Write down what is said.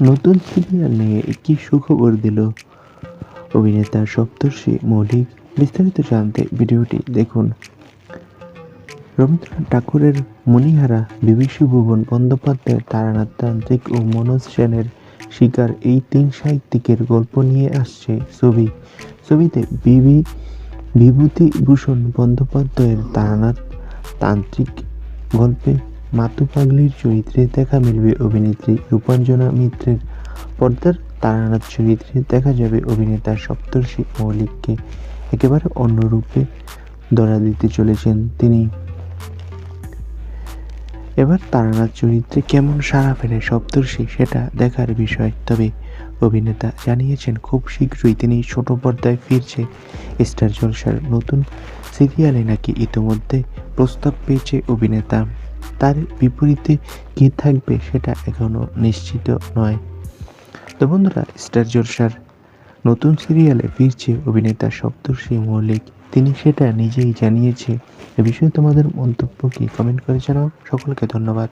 নতুন সিরিয়াল নিয়ে একটি সুখবর দিল। অভিনেতা সপ্তর্ষি মৌলিক বিস্তারিত জানতে ভিডিওটি দেখুন। রবীন্দ্রনাথ ঠাকুরের মণিহারা বিবিসি ভুবন বন্দ্যোপাধ্যায়ের তারানাথ তান্ত্রিক ও মনোজ সেনের শিকার এই তিন সাহিত্যিকের গল্প নিয়ে আসছে ছবি। ছবিতে বিবি বিভূতিভূষণ বন্দ্যোপাধ্যায়ের তারানাথ তান্ত্রিক গল্পে মাতু পাগলির চরিত্রে দেখা মিলবে অভিনেত্রী রূপাঞ্জনা মিত্রের। পর্দার তারানাথ চরিত্রে দেখা যাবে অভিনেতা সপ্তর্ষি মৌলিককে একেবারে অন্য রূপে ধরা দিতে চলেছেন তিনি। এবার তারানাথ চরিত্রে কেমন সাড়া ফেলে সপ্তর্ষি সেটা দেখার বিষয়। তবে অভিনেতা জানিয়েছেন, খুব শীঘ্রই তিনি ছোট পর্দায় ফিরছে। স্টার জলসার নতুন সিরিয়ালে নাকি ইতোমধ্যে প্রস্তাব পেয়েছে অভিনেতা। তার বিপরীতে কি থাকবে সেটা এখনও নিশ্চিত নয়। তো বন্ধুরা, স্টার জলসার নতুন সিরিয়ালে ফিরছে অভিনেতা সপ্তর্ষি মৌলিক তিনি সেটা নিজেই জানিয়েছে। এ বিষয়ে তোমাদের মন্তব্য কি? কমেন্ট করে জানাও। সকলকে ধন্যবাদ।